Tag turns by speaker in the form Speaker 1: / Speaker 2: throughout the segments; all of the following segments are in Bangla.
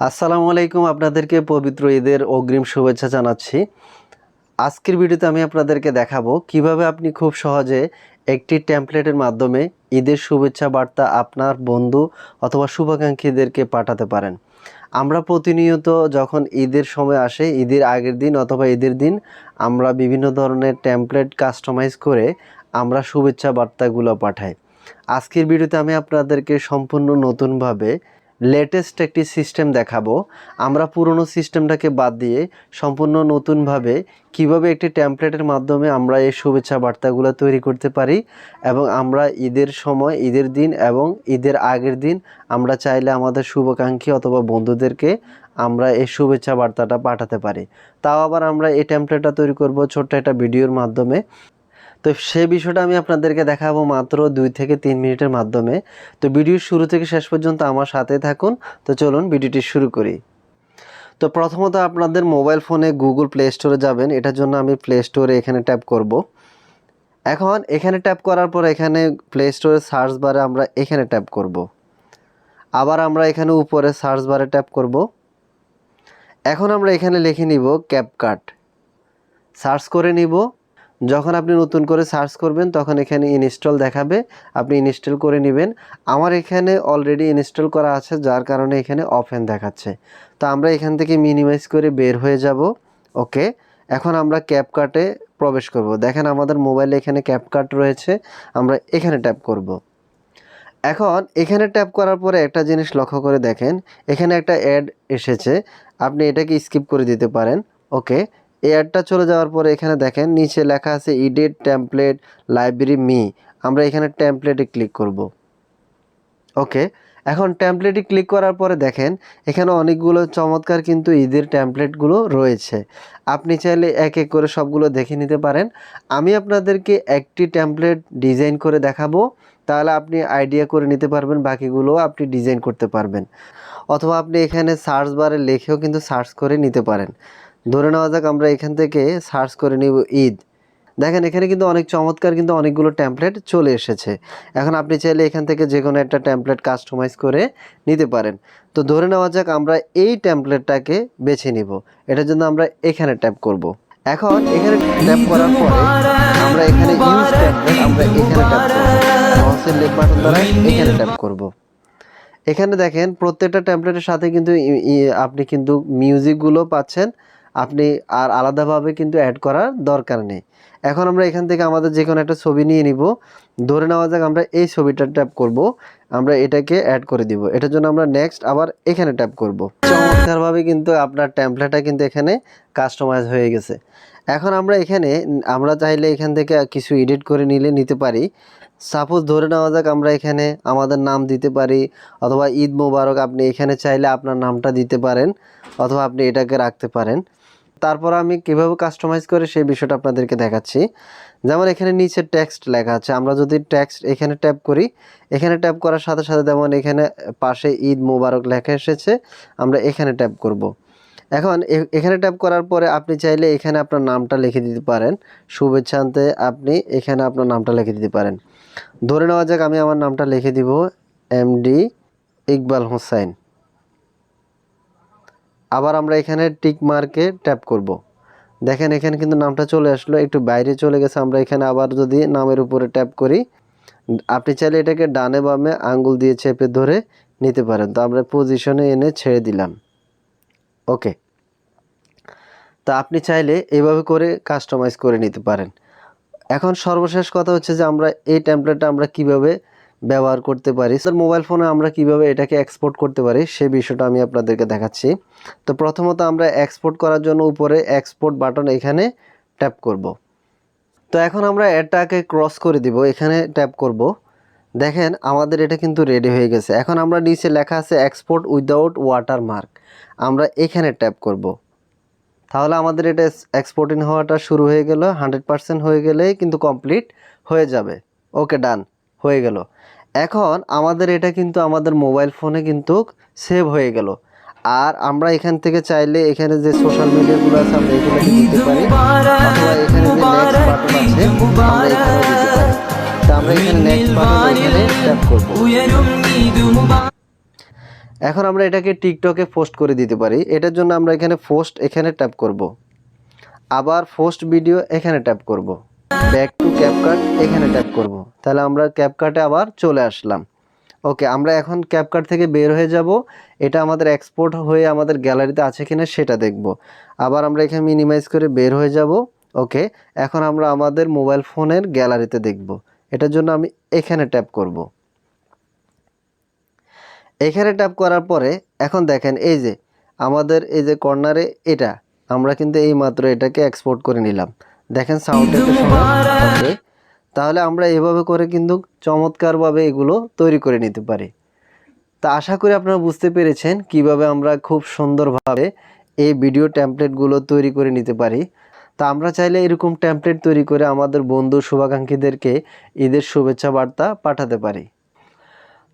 Speaker 1: আসসালামু আলাইকুম আপনাদেরকে পবিত্র ঈদের অগ্রিম শুভেচ্ছা জানাচ্ছি। আজকের ভিডিওতে আমি আপনাদেরকে দেখাবো কীভাবে আপনি খুব সহজে একটি টেমপ্লেটের মাধ্যমে ঈদের শুভেচ্ছা বার্তা আপনার বন্ধু অথবা শুভাকাঙ্ক্ষীদেরকে পাঠাতে পারেন। আমরা প্রতিনিয়ত যখন ঈদের সময় আসে, ঈদের আগের দিন অথবা ঈদের দিন আমরা বিভিন্ন ধরনের টেমপ্লেট কাস্টমাইজ করে আমরা শুভেচ্ছা বার্তাগুলো পাঠাই। আজকের ভিডিওতে আমি আপনাদেরকে সম্পূর্ণ নতুনভাবে লেটেস্ট একটি সিস্টেম দেখাবো। আমরা পুরনো সিস্টেমটাকে বাদ দিয়ে সম্পূর্ণ নতুনভাবে কীভাবে একটি টেমপ্লেটের মাধ্যমে আমরা এই শুভেচ্ছা বার্তাগুলো তৈরি করতে পারি এবং আমরা ঈদের সময়, ঈদের দিন এবং ঈদের আগের দিন আমরা চাইলে আমাদের শুভাকাঙ্ক্ষী অথবা বন্ধুদেরকে আমরা এই শুভেচ্ছা বার্তাটা পাঠাতে পারি। তাও আবার আমরা এই টেমপ্লেটটা তৈরি করব ছোট্ট একটা ভিডিওর মাধ্যমে। তো সেই বিষয়টা আমি আপনাদেরকে দেখাবো মাত্র দুই থেকে তিন মিনিটের মাধ্যমে। তো ভিডিওর শুরু থেকে শেষ পর্যন্ত আমার সাথে থাকুন। তো চলুন ভিডিওটি শুরু করি। তো প্রথমত আপনাদের মোবাইল ফোনে গুগল প্লে স্টোরে যাবেন। এটার জন্য আমি প্লে স্টোরে এখানে ট্যাপ করব। এখন এখানে ট্যাপ করার পর এখানে প্লে স্টোরে সার্চ বারে আমরা এখানে ট্যাপ করব। আবার আমরা এখানে উপরে সার্চ বারে ট্যাপ করব। এখন আমরা এখানে লিখে নিব ক্যাপকাট সার্চ করে নিব। যখন আপনি নতুন করে সার্চ করবেন, তখন এখানে ইনস্টল দেখাবে। আপনি ইনস্টল করে নেবেন। আমার এখানে অলরেডি ইনস্টল করা আছে, যার কারণে এখানে অফেন দেখাচ্ছে। তো আমরা এখান থেকে মিনিমাইজ করে বের হয়ে যাব। ওকে এখন আমরা ক্যাপকাটে প্রবেশ করব। দেখেন আমাদের মোবাইলে এখানে ক্যাপকাট রয়েছে। আমরা এখানে ট্যাপ করব। এখন এখানে ট্যাপ করার পরে একটা জিনিস লক্ষ্য করে দেখেন। এখানে একটা অ্যাড এসেছে। আপনি এটাকে স্কিপ করে দিতে পারেন। ওকে এই অ্যাডটা চলে যাওয়ার পরে এখানে দেখেন, নিচে লেখা আছে ইডেট টেমপ্লেট লাইব্রেরি মি আমরা এখানে টেমপ্লেটে ক্লিক করব। ওকে এখন টেমপ্লেটে ক্লিক করার পরে দেখেন, এখানে অনেকগুলো চমৎকার কিন্তু ঈদের টেমপ্লেটগুলো রয়েছে। আপনি চাইলে এক এক করে সবগুলো দেখে নিতে পারেন। আমি আপনাদেরকে একটি টেমপ্লেট ডিজাইন করে দেখাবো, তাহলে আপনি আইডিয়া করে নিতে পারবেন, বাকিগুলো আপনি ডিজাইন করতে পারবেন। অথবা আপনি এখানে সার্চ বারে লিখেও কিন্তু সার্চ করে নিতে পারেন। ধরে নেওয়া যাক আমরা এখান থেকে সার্চ করে নিব ঈদ। দেখেন, এখানে কিন্তু অনেক চমৎকার কিন্তু অনেকগুলো ট্যাম্পলেট চলে এসেছে। এখন আপনি চাইলে এখান থেকে যে কোনো একটা ট্যাম্পলেট কাস্টমাইজ করে নিতে পারেন। তো ধরে নেওয়া যাক আমরা এই ট্যাম্পলেটটাকে বেছে নিব। এটার জন্য আমরা এখানে ট্যাপ করব। এখন এখানে ট্যাপ করার পরে আমরা এখানে আমরা এখানে ট্যাপ এখানে ট্যাপ করব। এখানে দেখেন, প্রত্যেকটা ট্যাম্পলেটের সাথে কিন্তু আপনি কিন্তু মিউজিকগুলো পাচ্ছেন। আপনি আর আলাদাভাবে কিন্তু অ্যাড করার দরকার নেই। এখন আমরা এখান থেকে আমাদের যে কোনো একটা ছবি নিয়ে নিব। ধরে নেওয়া যাক আমরা এই ছবিটা ট্যাপ করব। আমরা এটাকে অ্যাড করে দিব। এটার জন্য আমরা নেক্সট আবার এখানে ট্যাপ করব। চমৎকারভাবে কিন্তু আপনার ট্যাম্পলেটটা কিন্তু এখানে কাস্টমাইজ হয়ে গেছে। এখন আমরা এখানে, আমরা চাইলে এখান থেকে কিছু এডিট করে নিলে নিতে পারি। সাপোজ ধরে নেওয়া যাক আমরা এখানে আমাদের নাম দিতে পারি। অথবা ঈদ মোবারক আপনি এখানে চাইলে আপনার নামটা দিতে পারেন। অথবা আপনি এটাকে রাখতে পারেন। তারপর আমি কীভাবে কাস্টমাইজ করে সেই বিষয়টা আপনাদেরকে দেখাচ্ছি। যেমন এখানে নিচে টেক্সট লেখা আছে। আমরা যদি টেক্সট এখানে ট্যাপ করি, এখানে ট্যাপ করার সাথে সাথে যেমন এখানে পাশে ঈদ মোবারক লেখা এসেছে, আমরা এখানে ট্যাপ করব। এখন এখানে ট্যাপ করার পরে আপনি চাইলে এখানে আপনার নামটা লিখে দিতে পারেন। শুভেচ্ছান্তে আপনি এখানে আপনার নামটা লিখে দিতে পারেন। ধরে নেওয়া যাক আমি আমার নামটা লিখে দিব এমডি ইকবাল হোসাইন আবার আমরা এখানে টিক মার্কে ট্যাপ করব। দেখেন, এখানে কিন্তু নামটা চলে আসলো, একটু বাইরে চলে গেছে। আমরা এখানে আবার যদি নামের উপরে ট্যাপ করি, আপনি চাইলে এটাকে ডানে বামে আঙ্গুল দিয়ে চেপে ধরে নিতে পারেন। তো আমরা পজিশনে এনে ছেড়ে দিলাম। ওকে তা আপনি চাইলে এভাবে করে কাস্টমাইজ করে নিতে পারেন। এখন সর্বশেষ কথা হচ্ছে যে আমরা এই টেমপ্লেটটা আমরা কীভাবে ব্যবহার করতে পারি। স্যার মোবাইল ফোনে আমরা কীভাবে এটাকে এক্সপোর্ট করতে পারি সে বিষয়টা আমি আপনাদেরকে দেখাচ্ছি। তো প্রথমত আমরা এক্সপোর্ট করার জন্য উপরে এক্সপোর্ট বাটন এখানে ট্যাপ করব। তো এখন আমরা এটাকে ক্রস করে দিব, এখানে ট্যাপ করব। দেখেন, আমাদের এটা কিন্তু রেডি হয়ে গেছে। এখন আমরা নিচে লেখা আছে এক্সপোর্ট উইদাউট ওয়াটার মার্ক আমরা এখানে ট্যাপ করব। তাহলে আমাদের এটা এক্সপোর্টিং হওয়াটা শুরু হয়ে গেল হান্ড্রেড পার্সেন্ট হয়ে গেলেই কিন্তু কমপ্লিট হয়ে যাবে। ওকে ডান হয়ে গেল। এখন আমাদের এটা কিন্তু আমাদের মোবাইল ফোনে কিন্তু সেভ হয়ে গেল। আর আমরা এখান থেকে চাইলে এখানে যে সোশ্যাল মিডিয়াগুলো আছে আমরা দিতে পারি। অথবা এখানে যে নেক্সট বাটন আছে, আমরা এখানে দিতে পারি। আমরা এখানে নেক্সট বাটন এখানে ট্যাপ করব। এখন আমরা এটাকে টিকটকে পোস্ট করে দিতে পারি। এটার জন্য আমরা এখানে পোস্ট এখানে ট্যাপ করব। আবার পোস্ট ভিডিও এখানে ট্যাপ করব। ব্যাক টু ক্যাপকাট এখানে ট্যাপ করব। তাহলে আমরা ক্যাপকাটে আবার চলে আসলাম। ওকে, আমরা এখন ক্যাপকাট থেকে বের হয়ে যাব। এটা আমাদের এক্সপোর্ট হয়ে আমাদের গ্যালারিতে আছে কিনা সেটা দেখব। আবার আমরা এখানে মিনিমাইজ করে বের হয়ে যাব। ওকে, এখন আমরা আমাদের মোবাইল ফোনের গ্যালারিতে দেখব। এটার জন্য আমি এখানে ট্যাপ করব। এখানে ট্যাপ করার পরে এখন দেখেন এই যে, আমাদের এই যে কর্নারে এটা, আমরা কিন্তু এই মাত্র এটাকে এক্সপোর্ট করে নিলাম। দেখেন সাউন্ড তাহলে আমরা এভাবে করে কিন্তু চমৎকারভাবে এগুলো তৈরি করে নিতে পারি। তা আশা করি আপনারা বুঝতে পেরেছেন কীভাবে আমরা খুব সুন্দরভাবে এই ভিডিও টেমপ্লেটগুলো তৈরি করে নিতে পারি। তা আমরা চাইলে এরকম টেমপ্লেট তৈরি করে আমাদের বন্ধু শুভাকাঙ্ক্ষীদেরকে ঈদের শুভেচ্ছা বার্তা পাঠাতে পারি।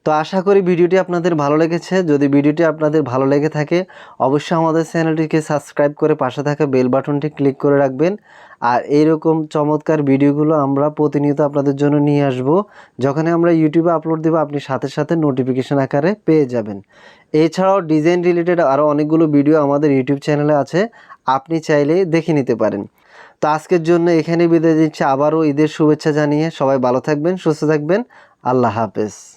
Speaker 1: তো আশা করি ভিডিওটি আপনাদের ভালো লেগেছে। যদি ভিডিওটি আপনাদের ভালো লেগে থাকে, অবশ্যই আমাদের চ্যানেলটিকে সাবস্ক্রাইব করে পাশে থাকা বেল বাটনটি ক্লিক করে রাখবেন। আর এইরকম চমৎকার ভিডিওগুলো আমরা প্রতিনিয়ত আপনাদের জন্য নিয়ে আসব। যখনই আমরা ইউটিউবে আপলোড দেবো, আপনি সাথে সাথে নোটিফিকেশন আকারে পেয়ে যাবেন। এছাড়াও ডিজাইন রিলেটেড আরও অনেকগুলো ভিডিও আমাদের ইউটিউব চ্যানেলে আছে। আপনি চাইলে দেখে নিতে পারেন। তো আজকের জন্য এখানে বিদায় দিচ্ছি আবারও ঈদের শুভেচ্ছা জানিয়ে সবাই ভালো থাকবেন, সুস্থ থাকবেন। আল্লাহ হাফেজ।